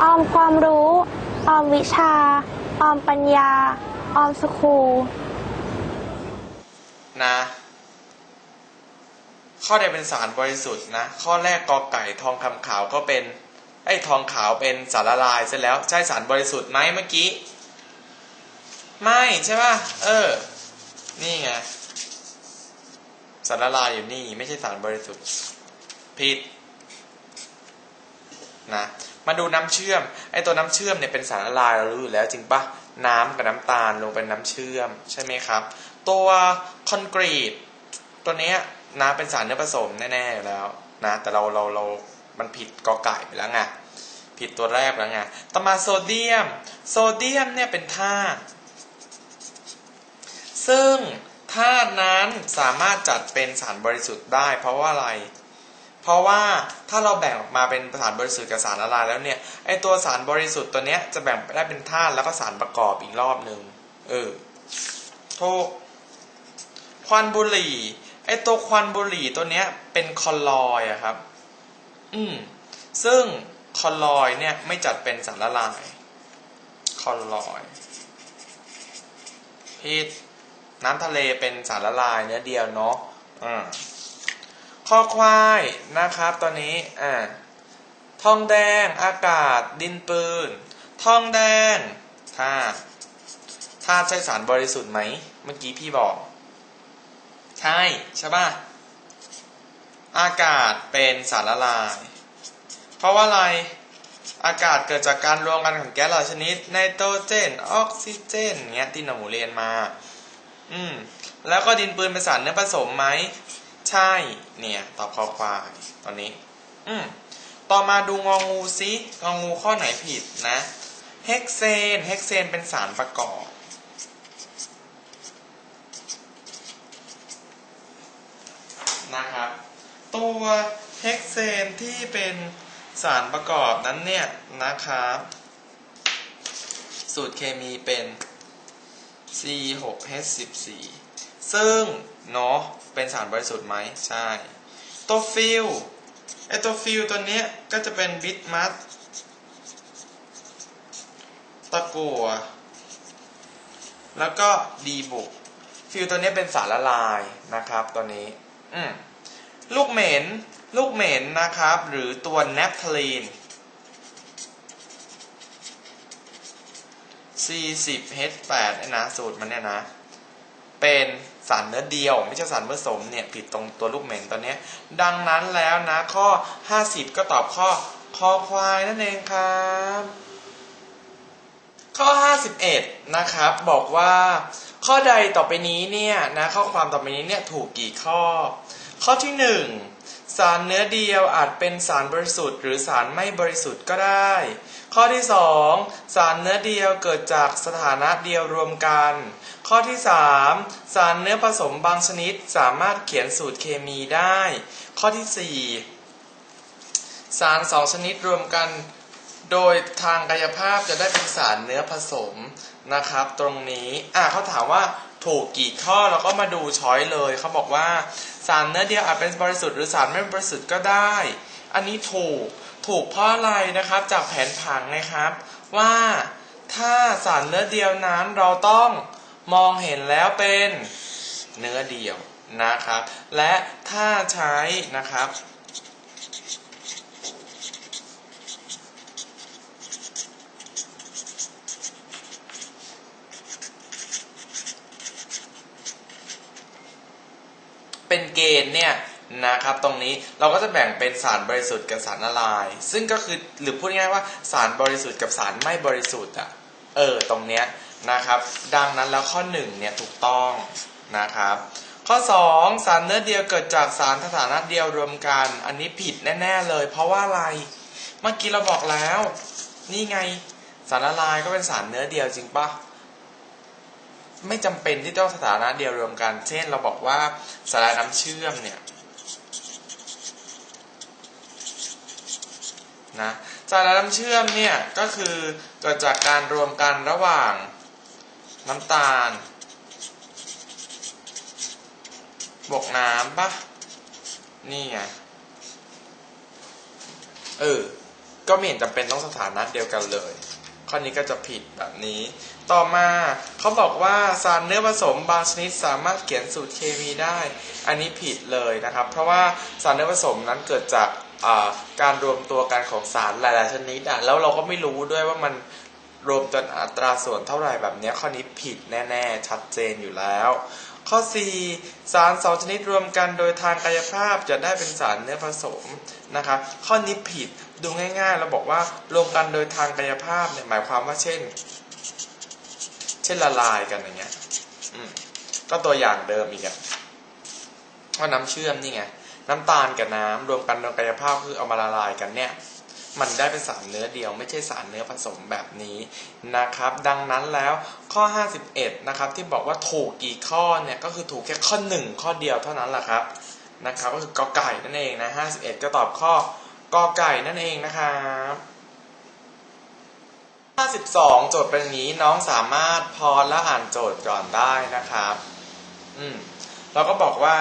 ออมความรู้ ออมวิชา ออมปัญญา ออมสคูลนะ ข้อใดเป็นสารบริสุทธิ์นะ ข้อแรกกอไก่ทองคำขาวก็เป็นไอ้ทองขาวเป็นสารละลายเสร็จแล้วใช่สารบริสุทธิ์ไหมเมื่อกี้ ไม่ใช่ป่ะ เออ นี่ไงสารละลายอยู่นี่ ไม่ใช่สารบริสุทธิ์ผิดนะ มาดูน้ำเชื่อม ไอ้ตัวน้ำเชื่อมเนี่ยเป็นสารละลายเรารู้อยู่แล้วจริงปะน้ำกับน้ำตาลลงเป็นน้ำเชื่อมใช่ไหมครับ ตัวคอนกรีตตัวเนี้ยนะเป็นสารเนื้อผสมแน่ๆอยู่แล้วนะแต่เราเราเรามันผิดกอไก่ไปแล้วไงผิดตัวแรกแล้วไงต่อมาโซเดียม โซเดียมเนี่ยเป็นธาตุซึ่งธาตุนั้นสามารถจัดเป็นสารบริสุทธิ์ได้ เพราะว่าอะไร เพราะว่าถ้าเราแบ่งออกมาเป็นสารบริสุทธิ์กับสารละลายแล้วเนี่ยไอตัวสารบริสุทธิ์ตัวเนี้ยจะแบ่งได้เป็นธาตุแล้วก็สารประกอบอีกรอบหนึ่งเออถูกควันบุหรี่ไอตัวควันบุหรี่ตัวเนี้ยเป็นคอลลอยอะครับ อืม ซึ่งคอลลอยเนี่ยไม่จัดเป็นสารละลาย คอลลอยพิษน้ำทะเลเป็นสารละลายเนื้อเดียวเนาะ อ่า ข้อควายนะครับ ตอนนี้อ่าทองแดง อากาศ ดินปืน ทองแดงธาตุธาตุใช่สารบริสุทธิ์ไหม เมื่อกี้พี่บอก ใช่ ใช่ป่ะ อากาศเป็นสารละลาย เพราะว่าอะไร อากาศเกิดจากการรวมกันของแก๊สหลายชนิด ไนโตรเจน ออกซิเจนเงี้ยที่หนูเรียนมา อืม แล้วก็ดินปืนเป็นสารเนื้อผสมไหม ใช่ เนี่ย ตอบคอควายตอนนี้ อืมต่อมาดูงองูซิงองูข้อไหนผิดนะเฮกเซนเฮกเซนเป็นสารประกอบ นะครับ ตัวเฮกเซนที่เป็นสารประกอบนั้นเนี่ยนะครับ สูตรเคมีเป็น C6H14 ซึ่ง เนาะ เป็นสารบริสุทธิ์ไหมใช่ ตัวฟิลไอตัวฟิลตัวนี้ก็จะเป็นบิทมัสตะกัวแล้วก็ดีบุกฟิลตัวนี้เป็นสารละลายนะครับตัวนี้อืมลูกเหม็นลูกเหม็นนะครับ หรือตัวแนปทลีน 40H8 นะสูตรมันเนี่ยนะ เป็น สารเนื้อเดียว ไม่ใช่สารผสมเนี่ยผิดตรงตัวลูกเหม็นตัวนี้ ดังนั้นแล้วนะข้อ 50 ก็ตอบข้อคอควายนั่นเองครับ ข้อ 51 นะครับ บอกว่า ข้อใดต่อไปนี้เนี่ยนะข้อความต่อไปนี้เนี่ยถูกกี่ข้อ ข้อที่ 1 สารเนื้อเดียวอาจเป็นสารบริสุทธิ์หรือสารไม่บริสุทธิ์ก็ได้ ข้อที่ 2 สารเนื้อเดียวเกิดจากสถานะเดียวรวมกัน ข้อที่ 3 สารเนื้อผสมบางชนิดสามารถเขียนสูตรเคมีได้ ข้อที่ 4 สารสองชนิดรวมกัน โดยทางกายภาพจะได้เป็นสารเนื้อผสมนะครับ ตรงนี้อะเขาถามว่า ถูกกี่ข้อเราก็มาดูช้อยเลยเขาบอกว่าสารเนื้อเดียวอาจเป็นบริสุทธิ์หรือสารไม่บริสุทธิ์ก็ได้ อันนี้ถูกถูกเพราะอะไรนะครับจากแผนผังนะครับ ว่าถ้าสารเนื้อเดียวนั้นเราต้องมองเห็นแล้วเป็นเนื้อเดียวนะครับ และถ้าใช้นะครับ เป็นเกณฑ์เนี่ยนะครับตรงนี้เราก็จะแบ่งเป็นสารบริสุทธิ์กับสารละลาย ซึ่งก็คือหรือพูดง่ายว่าสารบริสุทธิ์กับสารไม่บริสุทธิ์อะเออตรงเนี้ยนะครับ ดังนั้นแล้วข้อ1เนี่ยถูกต้องนะครับ ข้อ 2 สารเนื้อเดียวเกิดจากสารสถานะเดียวรวมกัน อันนี้ผิดแน่ๆเลย เพราะว่าอะไรเมื่อกี้เราบอกแล้ว นี่ไงสารละลายก็เป็นสารเนื้อเดียวจริงปะ ไม่จำเป็นที่ต้องสถานะเดียวรวมกัน เช่น เราบอกว่าสารน้ำเชื่อมเนี่ยนะสารน้ำเชื่อมเนี่ยก็คือเกิดจากการรวมกันระหว่างน้ำตาล บวกน้ำปะนี่ไงเออ ก็ไม่เห็นจำเป็นต้องสถานะเดียวกันเลย ข้อนี้ก็จะผิดแบบนี้ ต่อมาเขาบอกว่าสารเนื้อผสมบางชนิดสามารถเขียนสูตรเคมีได้ อันนี้ผิดเลยนะครับ เพราะว่าสารเนื้อผสมนั้นเกิดจากการรวมตัวกันของสารหลาย ๆ ชนิดอะแล้วเราก็ไม่รู้ด้วยว่ามันรวมจนอัตราส่วนเท่าไหร่แบบนี้ข้อนี้ผิดแน่ๆ ชัดเจนอยู่แล้ว ข้อ 4 สารสองชนิดรวมกันโดยทางกายภาพจะได้เป็นสารเนื้อผสมนะครับข้อนี้ผิด ดูง่ายๆ เราบอกว่ารวมกันโดยทางกายภาพเนี่ยหมายความว่าเช่น เช่นละลายกันอย่างเงี้ยอืมก็ตัวอย่างเดิมอีกอะว่าน้ำเชื่อมนี่ไงน้ำตาลกับน้ำรวมกันโดยกายภาพคือเอามาละลายกันเนี่ย มันได้เป็นสารเนื้อเดียว ไม่ใช่สารเนื้อผสมแบบนี้นะครับ ดังนั้นแล้วข้อ 51 นะครับ ที่บอกว่าถูกกี่ข้อเนี่ยก็คือถูกแค่ข้อ 1 ข้อเดียวเท่านั้นแหละครับนะครับ ก็คือกอไก่นั่นเองนะ51 ก็ตอบข้อ กอไก่นั่นเองนะครับ52โจทย์เป็นอย่างนี้น้องสามารถพอและอ่านโจทย์ก่อนได้นะครับ อืมเราก็บอกว่า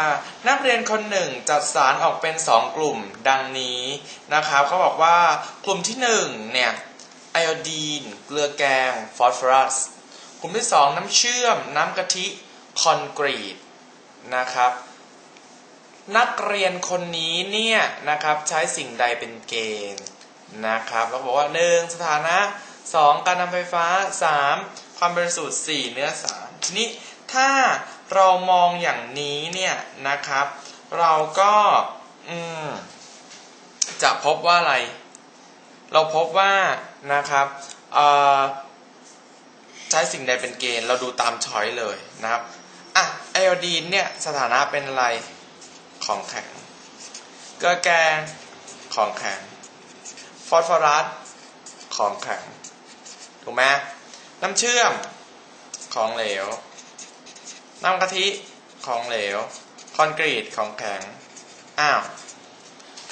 นักเรียนคนหนึ่งจัดสารออกเป็น 2 กลุ่มดังนี้นะครับเขาบอกว่ากลุ่มที่1เนี่ยไอโอดีน เกลือแกง ฟอสฟอรัส กลุ่มที่ 2 น้ำเชื่อม น้ำกะทิ คอนกรีตนะครับ นักเรียนคนนี้เนี่ยนะครับใช้สิ่งใดเป็นเกณฑ์นะครับเราบอกว่า1สถานะ2การนำไฟฟ้า3ความบริสุทธิ์4เนื้อสารทีนี้ถ้าเรามองอย่างนี้เนี่ยนะครับ เราก็จะพบว่าอะไร เราพบว่านะครับใช้สิ่งใดเป็นเกณฑ์เราดูตามช้อยเลยนะครับอะไอโอดีนเนี่ยสถานะเป็นอะไร ของแข็ง เกลือแกง ของแข็ง ฟอสฟอรัส ของแข็ง ถูกไหมน้ำเชื่อม ของเหลว น้ำกะทิ ของเหลว คอนกรีต ของแข็ง อ้าว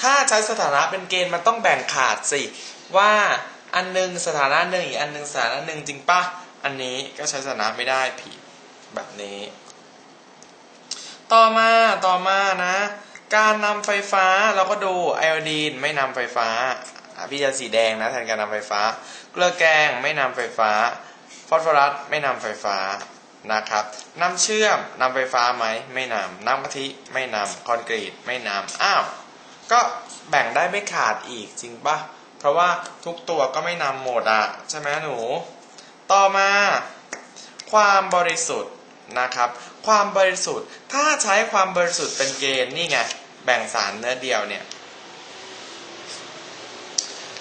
ถ้าใช้สถานะเป็นเกณฑ์มันต้องแบ่งขาดสิ ว่าอันหนึงสถานะหนึ่งอีกอันหนึงสถานะหนึ่งจริงปะอันนี้ก็ใช้สถานะไม่ได้ผิดแบบนี้ ต่อมาต่อมานะ การนำไฟฟ้าเราก็ดูไอโอดีนไม่นำไฟฟ้าพี่จะสีแดงนะแทนการนำไฟฟ้า เกลือแกงไม่นำไฟฟ้า ฟอสฟอรัสไม่นำไฟฟ้านะครับน้ำเชื่อมนำไฟฟ้าไหมไม่นำน้ำกะทิไม่นำคอนกรีตไม่นำอ้าวก็แบ่งได้ไม่ขาดอีกจริงปะเพราะว่าทุกตัวก็ไม่นำหมดอะใช่ไหมหนู ต่อมา ความบริสุทธิ์นะครับ ความบริสุทธิ์ ถ้าใช้ความบริสุทธิ์เป็นเกณฑ์นี่ไง แบ่งสารเนื้อเดียวเนี่ย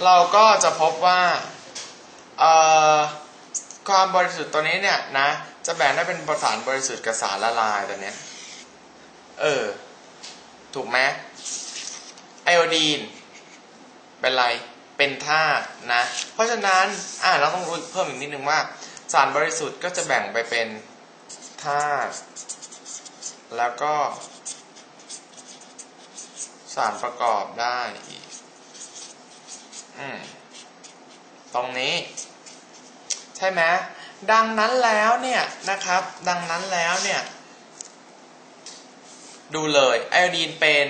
เราก็จะพบว่าเอ่อความบริสุทธิ์ตัวนี้เนี่ยนะ จะแบ่งได้เป็นสารบริสุทธิ์กับสารละลายตัวเนี้ย เออ ถูกไหมไอโอดีน เป็นไร เป็นธาตุนะ เพราะฉะนั้น อ่าเราต้องรู้เพิ่มอีกนิดนึงว่า สารบริสุทธิ์ก็จะแบ่งไปเป็น ธาแล้วก็สารประกอบได้อีกอืมตรงนี้ ใช่ไหมดังนั้นแล้วเนี่ยนะครับ ดังนั้นแล้วเนี่ย ดูเลยไอโอดีนเป็น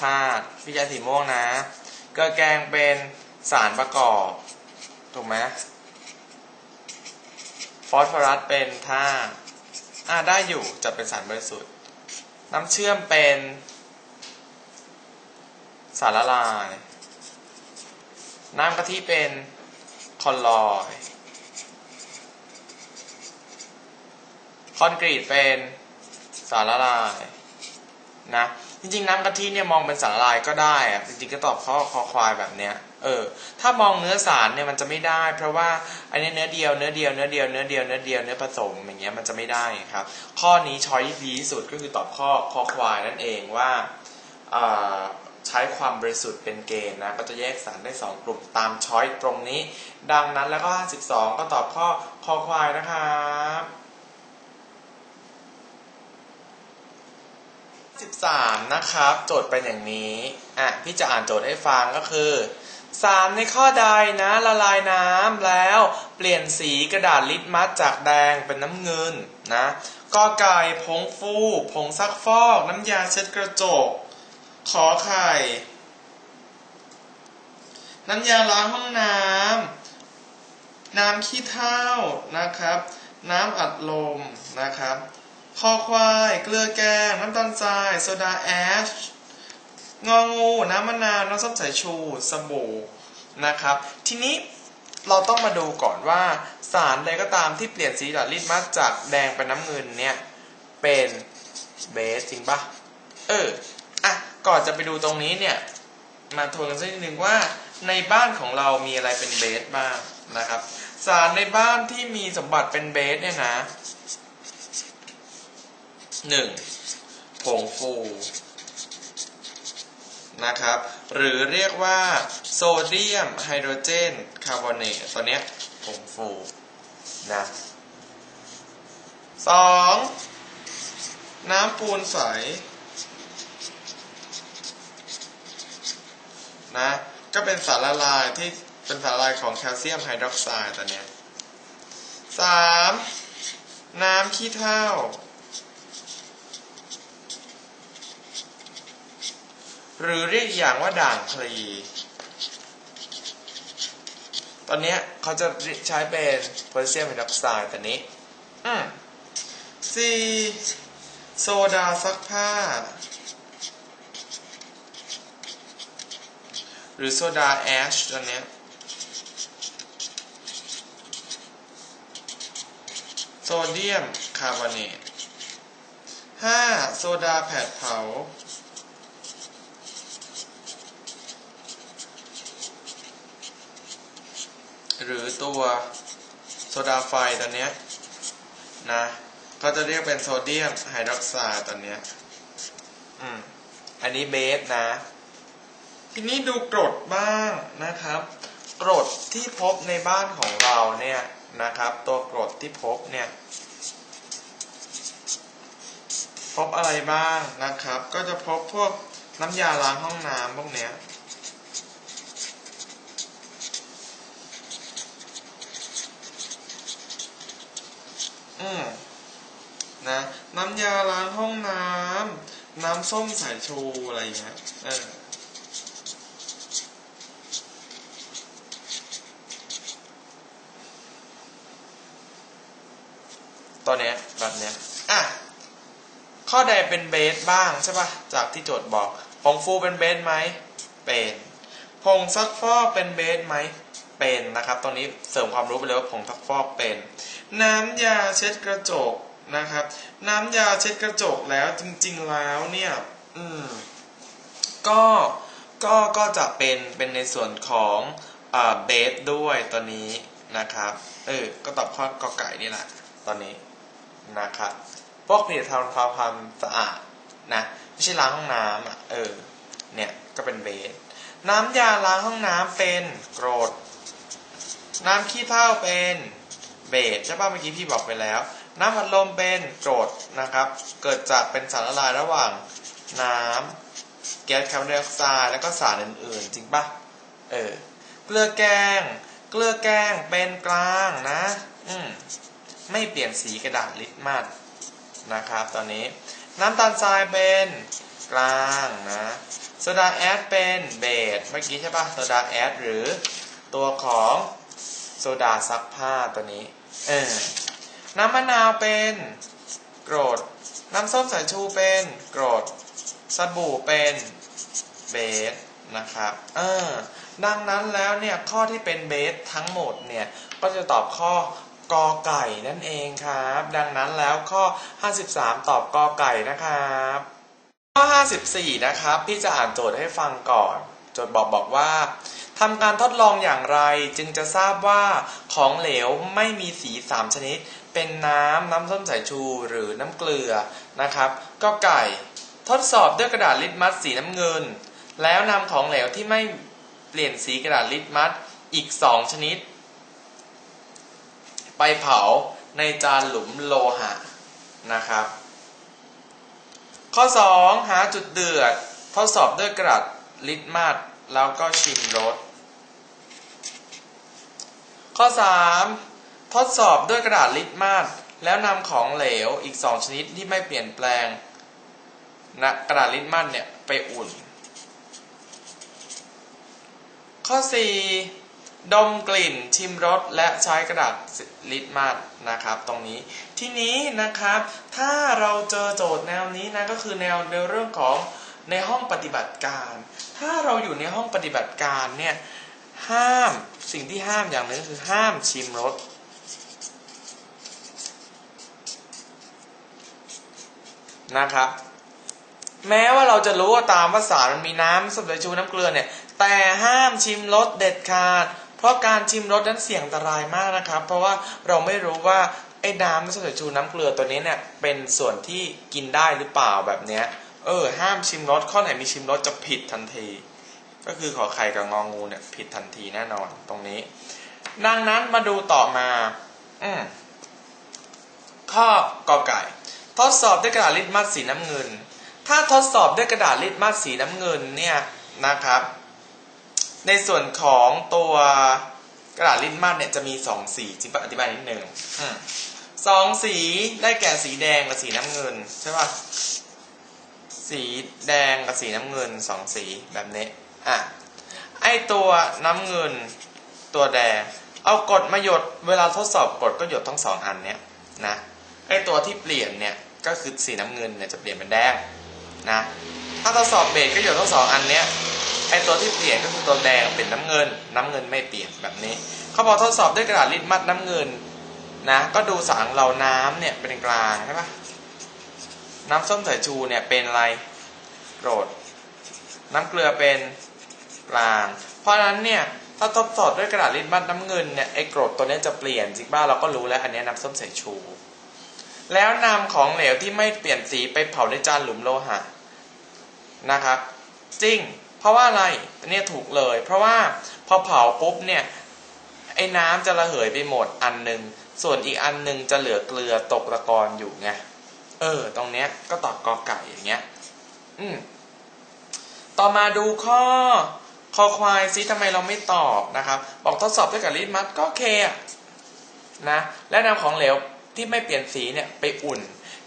ธาตุพิจารสีม่วงนะเกลือแกงเป็นสารประกอบ ถูกไหมฟอสฟอรัสเป็นธาตุ อ่าได้อยู่จะเป็นสารบริสุทธิ์ น้ำเชื่อมเป็นสารละลาย น้ำกะทิเป็นคอลลอย คอนกรีตเป็นสารละลายนะจริงๆ น้ำกะทิเนี่ยมองเป็นสารละลายก็ได้อะจริงๆ ก็ตอบข้อคอควายแบบเนี้ยเออถ้ามองเนื้อสารเนี่ยมันจะไม่ได้ เพราะว่าอันนี้เนื้อเดียวเนื้อเดียวเนื้อเดียวเนื้อเดียวเนื้อเดียวเนื้อผสมอย่างเงี้ยมันจะไม่ได้ครับ ข้อนี้ช้อยดีที่สุดก็คือตอบข้อคอควายนั่นเองว่าอ่าใช้ความบริสุทธิ์เป็นเกณฑ์นะก็จะแยกสารได้ 2 กลุ่มตามช้อยตรงนี้ ดังนั้นแล้วก็ 52 ก็ตอบข้อคอควายนะครับ13 นะครับ โจทย์เป็นอย่างนี้อะพี่จะอ่านโจทย์ให้ฟังก็คือ สารในข้อใดนะละลายน้ำแล้วเปลี่ยนสีกระดาษลิตมัสจากแดงเป็นน้ำเงินนะกอไก่ผงฟูผงซักฟอก น้ำยาเช็ดกระจก ขอไข่ น้ำยาล้างห้องน้ำน้ำขี้เถ้านะครับ น้ำอัดลมนะครับคอควาย เกลือแกง น้ำตาลทราย โซดาแอช งองูน้ำมะนาวน้ำส้มสายชูสบู่นะครับ ทีนี้เราต้องมาดูก่อนว่าสารใดก็ตามที่เปลี่ยนสีหลอดลิตรมาจากแดงเป็นน้ำเงินเนี่ยเป็นเบสจริงปะเอออะก่อนจะไปดูตรงนี้เนี่ยมาทวนกันสักนิดนึงว่าในบ้านของเรามีอะไรเป็นเบสบ้างนะครับ สารในบ้านที่มีสมบัติเป็นเบสเนี่ยนะหนึ่งผงฟู นะครับ หรือเรียกว่าโซเดียมไฮโดรเจนคาร์บอเนตตัวเนี้ยผงฟูนะสองน้ำปูนใสนะก็เป็นสารละลายที่เป็นสารละลายของแคลเซียมไฮดรอกไซด์ตัวเนี้ยสามน้ำขี้เถ้า หรือเรียกอย่างว่าด่างคลีตอนนี้เขาจะใช้เป็นโพแทสเซียมไฮดรอกไซด์ตัวนี้อืมสี่โซดาซักผ้า หรือโซดาแอชตัวเนี้โซเดียมคาร์บอเนตห้าโซดาแผดเผา หรือตัวโซดาไฟตัวเนี้ยนะก็จะเรียกเป็นโซเดียมไฮดรอกไซด์ตัวเนี้ยอืมอันนี้เบสนะ ทีนี้ดูกรดบ้างนะครับ กรดที่พบในบ้านของเราเนี่ยนะครับ ตัวกรดที่พบเนี่ยพบอะไรบ้างนะครับ ก็จะพบพวกน้ำยาล้างห้องน้ำพวกเนี้ย อืมนะน้ำยาล้างห้องน้ำน้ำส้มสายชูอะไรอย่างเงี้ยเออตัวเนี้ยแบบเนี้ยอะข้อใดเป็นเบสบ้างใช่ปะจากที่โจทย์บอกผงฟูเป็นเบสไหมเป็นผงซักฟอกเป็นเบสไหมเป็นนะครับ ตรงนี้เสริมความรู้ไปเลยว่าผงซักฟอกเป็น น้ำยาเช็ดกระจกนะครับ น้ำยาเช็ดกระจกแล้วจริง ๆแล้วเนี่ยอืมก็ก็ก็จะเป็นเป็นในส่วนของอ่าเบสด้วยตัวนี้นะครับเออก็ตอบข้อกอไก่นี่แหละตอนนี้นะครับพวกผลิตภัณฑ์ทำความสะอาดนะไม่ใช่ล้างห้องน้ำอะเออเนี่ยก็เป็นเบสน้ำยาล้างห้องน้ำเป็นกรด น้ำขี้เถ้าเป็น เบสใช่ป่ะเมื่อกี้พี่บอกไปแล้ว น้ำอัดลมเป็นกรดนะครับ เกิดจากเป็นสารละลายระหว่างน้ำแก๊สคาร์บอนไดออกไซด์แล้วก็สารอื่นๆ จริงป่ะเออเกลือแกง เกลือแกงเป็นกลางนะ อืมไม่เปลี่ยนสีกระดาษลิตมัสนะครับ ตอนนี้น้ำตาลทรายเป็นกลางนะโซดาแอดเป็นเบสเมื่อกี้ใช่ปะโซดาแอดหรือตัวของโซดาซักผ้าตัวนี้ เออน้ำมะนาวเป็นกรดน้ำส้มสายชูเป็นกรดสบู่เป็นเบสนะครับ เออ ดังนั้นแล้วเนี่ยข้อที่เป็นเบสทั้งหมดเนี่ยก็จะตอบข้อกอไก่นั่นเองครับ ดังนั้นแล้วข้อ 53 ตอบกอไก่นะครับ ข้อ 54 นะครับ พี่จะอ่านโจทย์ให้ฟังก่อน โจทย์บอกบอกว่า ทำการทดลองอย่างไรจึงจะทราบว่าของเหลวไม่มีสี 3 ชนิด เป็นน้ำน้ำส้มสายชูหรือน้ำเกลือนะครับ ก็ไก่ทดสอบด้วยกระดาษลิตมัสสีน้ำเงิน แล้วนำของเหลวที่ไม่เปลี่ยนสีกระดาษลิตมัสอีก 2 ชนิด ไปเผาในจานหลุมโลหะนะครับ ข้อ 2 หาจุดเดือด ทดสอบด้วยกระดาษลิตมัสแล้วก็ชิมรส ข้อ 3 ทดสอบด้วยกระดาษลิตมัสแล้วนำของเหลวอีก 2 ชนิดที่ไม่เปลี่ยนแปลงนะกระดาษลิตมัสเนี่ยไปอุ่น ข้อ 4 ดมกลิ่นชิมรสและใช้กระดาษลิตมัสนะครับตรงนี้ ทีนี้นะครับถ้าเราเจอโจทย์แนวนี้นะก็คือแนวในเรื่องของในห้องปฏิบัติการ ถ้าเราอยู่ในห้องปฏิบัติการเนี่ยห้าม สิ่งที่ห้ามอย่างหนึ่งคือห้ามชิมรสนะครับ แม้ว่าเราจะรู้ว่าตามว่าสารมันมีน้ำสมเด็จชูน้ำเกลือเนี่ย แต่ห้ามชิมรสเด็ดขาด เพราะการชิมรสนั้นเสี่ยงอันตรายมากนะครับ เพราะว่าเราไม่รู้ว่าไอ้น้ำสมเด็จชูน้ำเกลือตัวนี้เนี่ยเป็นส่วนที่กินได้หรือเปล่าแบบเนี้ยเออห้ามชิมรสข้อไหนมีชิมรสจะผิดทันที ก็คือขอไข่กับงองูเนี่ย ผิดทันทีแน่นอนตรงนี้ ดังนั้นมาดูต่อมา อืมข้อกอไก่ ทดสอบด้วยกระดาษลิตมัสสีน้ำเงิน ถ้าทดสอบด้วยกระดาษลิตมัสสีน้ำเงินเนี่ยนะครับ ในส่วนของตัวกระดาษลิตมัสเนี่ยจะมีสองสีจิบอธิบายนิดหนึ่งอสองสีได้แก่สีแดงกับสีน้ำเงินใช่ป่ะสีแดงกับสีน้ำเงินสองสีแบบนี้ อะไอตัวน้ำเงินตัวแดงเอากดมาหยดเวลาทดสอบกดก็หยดทั้งสองอันเนี้ยนะไอตัวที่เปลี่ยนเนี่ยก็คือสีน้ำเงินเนี่ยจะเปลี่ยนเป็นแดงนะถ้าทดสอบเบรกก็หยดทั้งสองอันเนี้ยไอตัวที่เปลี่ยนก็คือตัวแดงเป็นน้ำเงิน น้ำเงินไม่เปลี่ยนแบบนี้เขาบอกทดสอบด้วยกระดาษลิตมัสน้ำเงินนะก็ดูสารเราน้ำเนี่ยเป็นกลางใช่ปะน้ำส้มสายชูเนี่ยเป็นอะไรโกรดน้ำเกลือเป็น ลางเพราะฉะนั้นเนี่ยถ้าทดสอบด้วยกระดาษลิตมัสน้ำเงินเนี่ยไอ้กรดตัวนี้จะเปลี่ยนจริงบ้าเราก็รู้แล้วอันนี้น้ำส้มสายชู แล้วนำของเหลวที่ไม่เปลี่ยนสีไปเผาในจานหลุมโลหะนะครับจริง เพราะว่าอะไรอันนี้ถูกเลย เพราะว่าพอเผาปุ๊บเนี่ยไอ้น้ำจะระเหยไปหมดอันหนึ่งส่วนอีกอันหนึ่งจะเหลือเกลือตกตะกอนอยู่ไงเออ ตรงเนี้ยก็ตอบกอไก่อย่างเงี้ย อืมต่อมาดูข้อ คอควายซิทำไมเราไม่ตอบนะครับ บอกทดสอบด้วยกับลิตมัสก็โอเคนะและนำของเหลวที่ไม่เปลี่ยนสีเนี่ยไปอุ่น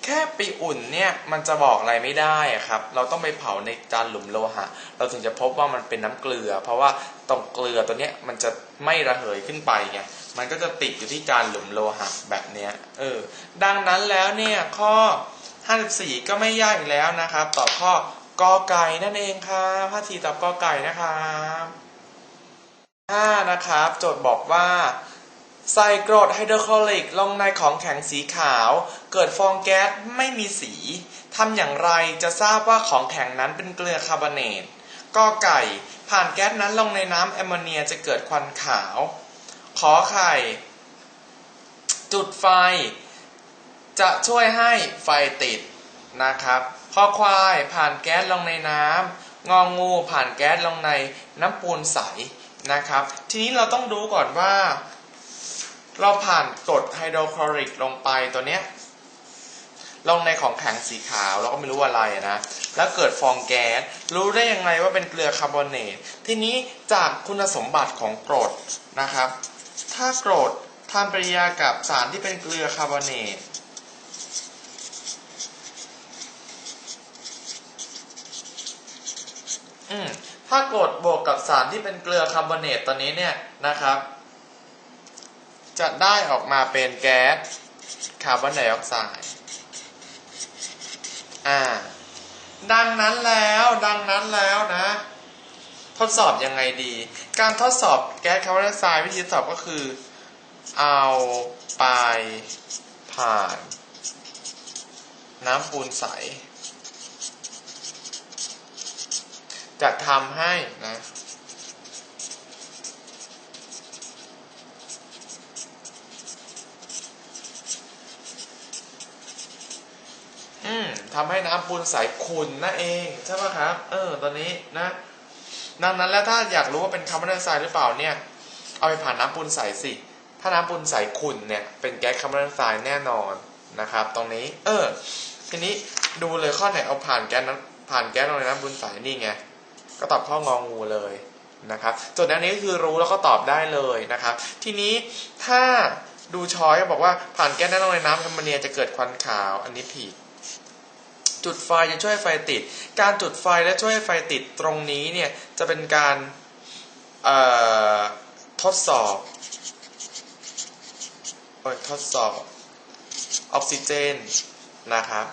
แค่ไปอุ่นเนี่ยมันจะบอกอะไรไม่ได้อะครับ เราต้องไปเผาในจานหลุมโลหะ เราถึงจะพบว่ามันเป็นน้ำเกลือ เพราะว่าตรงเกลือตัวเนี้ยมันจะไม่ระเหยขึ้นไปไงมันก็จะติดอยู่ที่จานหลุมโลหะแบบเนี้ยเออดังนั้นแล้วเนี่ยข้อ 54 ก็ไม่ยากอีกแล้วนะครับตอบข้อ กอไก่นั่นเองครับพาทีตอบกอไก่นะครับ5นะครับ โจทย์บอกว่าใส่กรดไฮโดรคลอริกลงในของแข็งสีขาว เกิดฟองแก๊สไม่มีสีทำอย่างไรจะทราบว่าของแข็งนั้นเป็นเกลือคาร์บอเนตกอไก่ ผ่านแก๊สนั้นลงในน้ำแอมโมเนียจะเกิดควันขาว ขอไข่ จุดไฟ จะช่วยให้ไฟติดนะครับ ข้อควายผ่านแก๊สลงในน้ำงองูผ่านแก๊สลงในน้ำปูนใสนะครับ ทีนี้เราต้องดูก่อนว่า เราผ่านกรดไฮโดรคลอริกลงไปตัวเนี้ยลงในของแข็งสีขาวเราก็ไม่รู้อะไรนะ แล้วเกิดฟองแก๊สรู้ได้ยังไงว่าเป็นเกลือคาร์บอเนตทีนี้จากคุณสมบัติของกรดนะครับ ถ้ากรดทำปฏิกิริยากับสารที่เป็นเกลือคาร์บอเนต อืมถ้ากรดบวกกับสารที่เป็นเกลือคาร์บอเนตตัวนี้เนี่ยนะครับ จะได้ออกมาเป็นแก๊สคาร์บอนไดออกไซด์อ่า ดังนั้นแล้วดังนั้นแล้วนะ ทดสอบยังไงดี การทดสอบแก๊สคาร์บอนไดออกไซด์วิธีทดสอบก็คือ เอาไปผ่าน น้ำปูนใส จะทำให้นะอืมทำให้น้ำปูนใสขุ่นนั่นเองใช่ไหมครับ เออ ตอนนี้นะ ดังนั้นแล้วถ้าอยากรู้ว่าเป็นคาร์บอนไดออกไซด์หรือเปล่าเนี่ย เอาไปผ่านน้ำปูนใสสิ ถ้าน้ำปูนใสขุ่นเนี่ย เป็นแก๊สคาร์บอนไดออกไซด์แน่นอนนะครับ ตรงนี้ เออ ทีนี้ดูเลยข้อไหนเอาผ่านแก๊สนั้นผ่านแก๊สลงในน้ำปูนใสนี่ไง ก็ตอบข้ององูเลยนะครับโจทย์แนวนี้ก็คือรู้แล้วก็ตอบได้เลยนะครับ ทีนี้ถ้าดูช้อยบอกว่าผ่านแก๊สนั้นลงในน้ำแอมโมเนียจะเกิดควันขาวอันนี้ผิดจุดไฟจะช่วยไฟติด การจุดไฟและช่วยไฟติดตรงนี้เนี่ยจะเป็นการทดสอบทดสอบออกซิเจนนะครับ